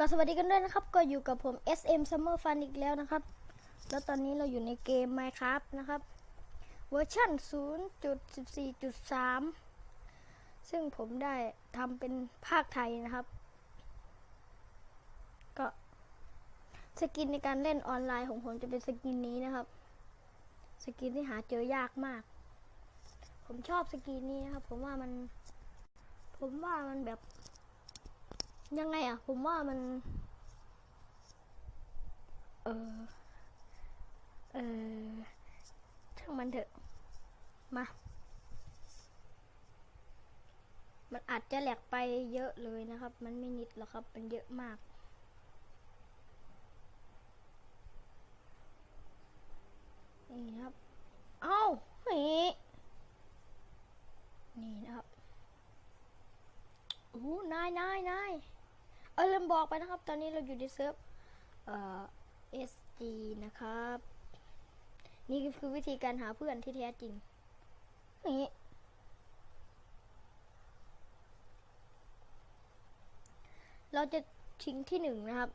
ก็สวัสดีกันด้วยนะครับ ก็อยู่กับผม SM Summer Fun อีกแล้วนะครับ แล้วตอนนี้เราอยู่ในเกม Minecraft นะครับ เวอร์ชัน0.14.3 ซึ่งผมได้ทำเป็นภาคไทยนะครับ ก็สกินในการเล่นออนไลน์ของผมจะเป็นสกินนี้นะครับ สกินที่หาเจอยากมาก ผมชอบสกินนี้นะครับ ผมว่ามัน ผมว่ามันแบบ ยังไงอะ ผมว่ามัน เออ เออช่างมันเถอะ มา มันอาจจะแหลกไปเยอะเลยนะครับ มันไม่นิดหรอกครับ มันเยอะมาก นี่นครับ เอ้านี่นี่นะครับโอ้นายนายนาย ออลืมบอกไปนะครับ ตอนนี้เราอยู่ในเซิร์ฟเอ่อ SG นะครับ นี่คือวิธีการหาเพื่อนที่แท้จริงนี่เราจะชิงที่หนึ่งนะครับ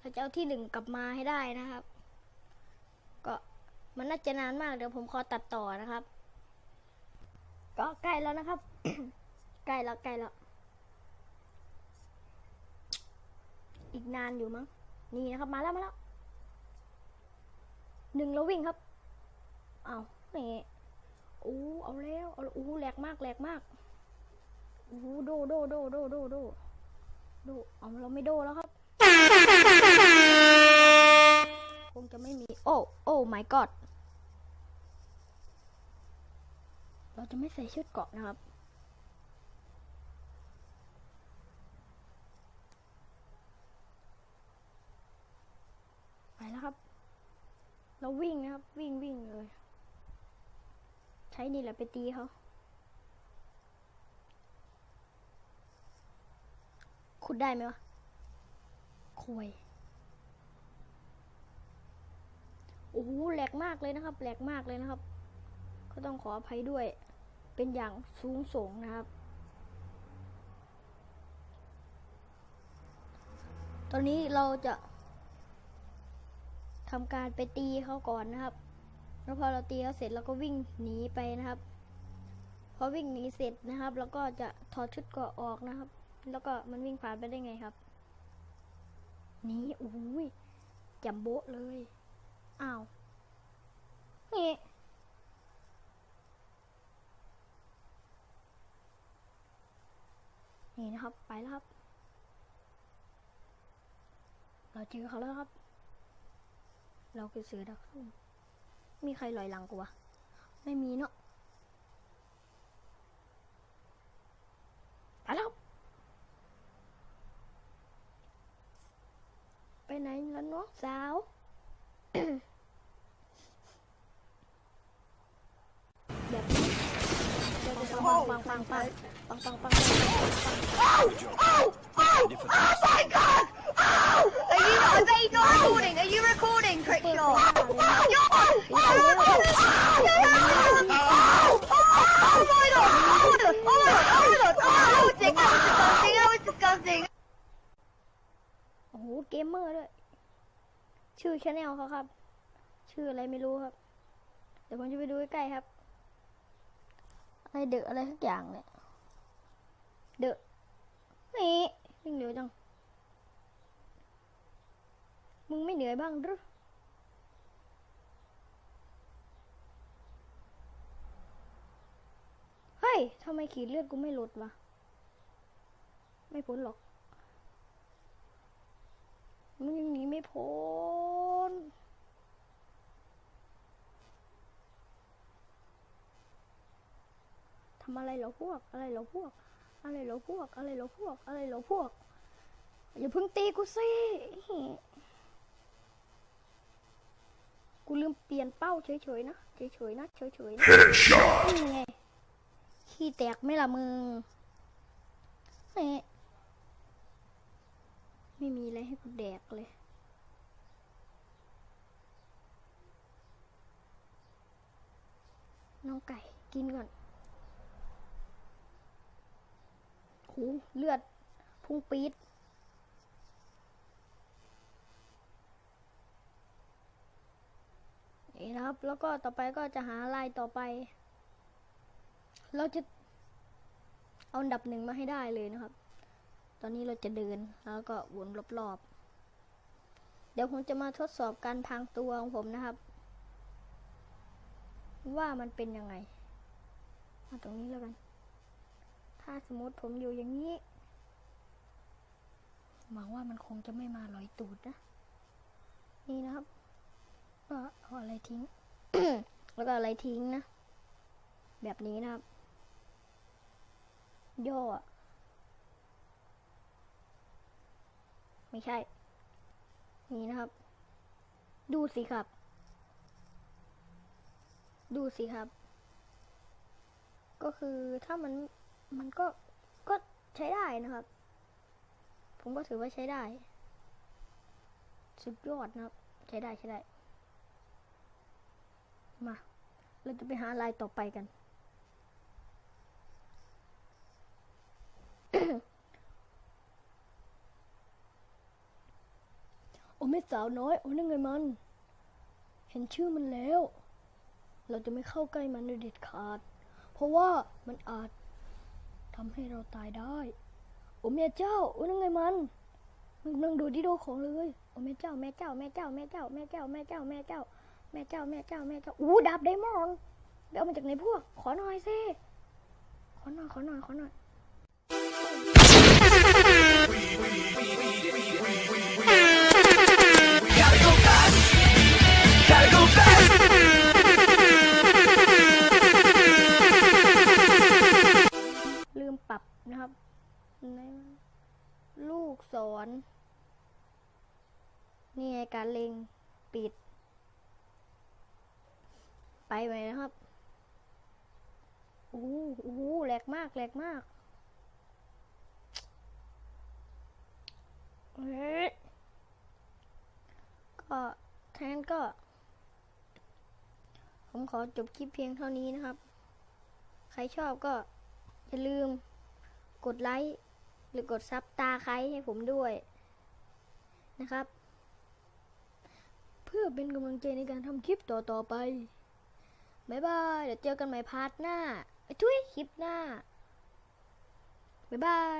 เราจะเอาที่หนึ่งกลับมาให้ได้นะครับ ก็มันน่าจะนานมากเดี๋ยวผมขอตัดต่อนะครับ ก็ใกล้แล้วนะครับ ใกล้แล้วใกล้แล้ว อีกนานอยู่มั้ง นี่นะครับ มาแล้วมาแล้วหนึ่งแล้ววิ่งครับ เอานี่โอ้เอาแล้วเอาแล้วโอ้แหลกมากแหลกมากโอ้โดโดโดโดโดโดโดเอาเราไม่โดแล้วครับ คงจะไม่มี โอ้โอ้ my god เราจะไม่ใส่ชุดเกาะนะครับ ไปแล้วครับ เราวิ่งนะครับ วิ่งวิ่งเลย ใช้นี่แหละไปตีเขาขุดได้ไหมวะควยโอ้โหแหลกมากเลยนะครับ แหลกมากเลยนะครับ ก็ต้องขออภัยด้วย เป็นอย่างสูงส่งนะครับ ตอนนี้เราจะ ทำการไปตีเขาก่อนนะครับ แล้วพอเราตีเขาเสร็จเราก็วิ่งหนีไปนะครับ พอวิ่งหนีเสร็จนะครับ แล้วก็จะถอดชุดเกราะออกนะครับ แล้วก็มันวิ่งผ่านไปได้ไงครับหนีอุ้ยจัมโบ้เลย อ้าว นี่นี่นะครับ ไปแล้วครับ เราเจอเขาแล้วครับ เราคือเสือดักซุ่มมีใครลอยหลังกูวะ ไม่มีเนาะไปแล้วครับไปไหนแล้วเนาะสาวแบบนี้เราจะปังปังปังปังปังปังปังปัง my god! Ow! Are you, are they not recording? Are you recording, เปิด Crickshaw? ไปหน้าเลยนะตีไปเร็ว Oh my god! Oh my god! Oh my god! Oh my god! Oh, that was disgusting! That was disgusting! โอ้โหเกมเมอร์ด้วย ชื่อชาแนลเขาครับ ชื่ออะไรไม่รู้ครับ เดี๋ยวผมจะไปดูใกล้ๆครับ อะไรเดอะอะไรสักอย่างเนี่ย เดอะนี่วิ่งเร็วจัง มึงไม่เหนื่อยบ้างหรือเฮ้ยทำไมขีดเลือดกูไม่ลดวะ ไม่พ้นหรอก มึงยังหนีไม่พ้นทำอะไรเหรอพวก อะไรเหรอพวก อะไรเหรอพวก อะไรเหรอพวก อะไรเหรอพวก อย่าเพิ่งตีกูสิ กูลืมเปลี่ยนเป้าเฉยๆนะ เฉยๆนะ เฉยๆนะนี่ไงขี้แตกไหม่ละมึงนี่ไม่มีอะไร ให้กูแดกเลย น้องไก่กินก่อนหูเลือด พุ่งปี๊ดนี่นะครับ แล้วก็ต่อไปก็จะหาลายต่อไป เราจะเอาอันดับหนึ่งมาให้ได้เลยนะครับ ตอนนี้เราจะเดินแล้วก็วนรอบๆ เดี๋ยวผมจะมาทดสอบการพรางตัวของผมนะครับ ว่ามันเป็นยังไงมาตรงนี้แล้วกัน ถ้าสมมติผมอยู่อย่างนี้หวังว่ามันคงจะไม่มาลอยตูดนะ นี่นะครับก็เอาอะไรทิ้ง แล้วก็อะไรทิ้งนะ แบบนี้นะครับ ย่ออะ ไม่ใช่ นี่นะครับ ดูสิครับ ดูสิครับ ก็คือถ้ามันมันก็ก็ใช้ได้นะครับ ผมก็ถือว่าใช้ได้ สุดยอดนะครับ ใช้ได้ใช้ได้ มา เราจะไปหาลายต่อไปกัน โอ้แม่สาวน้อยโอ้นั่นไงมัน เห็นชื่อมันแล้ว เราจะไม่เข้าใกล้มันโดยเด็ดขาด เพราะว่ามันอาจทำให้เราตายได้ โอ้แม่เจ้าโอ้นั่นไงมันมันกำลังดูดิโดของเลยโอ้แม่เจ้าแม่เจ้าแม่เจ้าแม่เจ้าแม่เจ้าแม่เจ้าแม่เจ้าแม่เจ้าแม่เจ้าแม่เจ้าอู้ดาบไดมอนด์ไปเอามาจากไหนพวก ขอหน่อยสิขอหน่อยขอหน่อยขอหน่อย ลูกศรนี่ไงการเล็งปิด ไปไหมนะครับโอ้โหแหลกมากแหลกมากเอ๊ะก็แทนก็ ผมขอจบคลิปเพียงเท่านี้นะครับ ใครชอบก็อย่าลืมกดไลค์ หรือกดซับตาใครให้ผมด้วยนะครับ เพื่อเป็นกำลังใจในการทำคลิปต่อ ๆ ไปบ๊ายบาย เดี๋ยวเจอกันใหม่พาร์ทหน้าไอ้ทุยคลิปหน้าบ๊ายบาย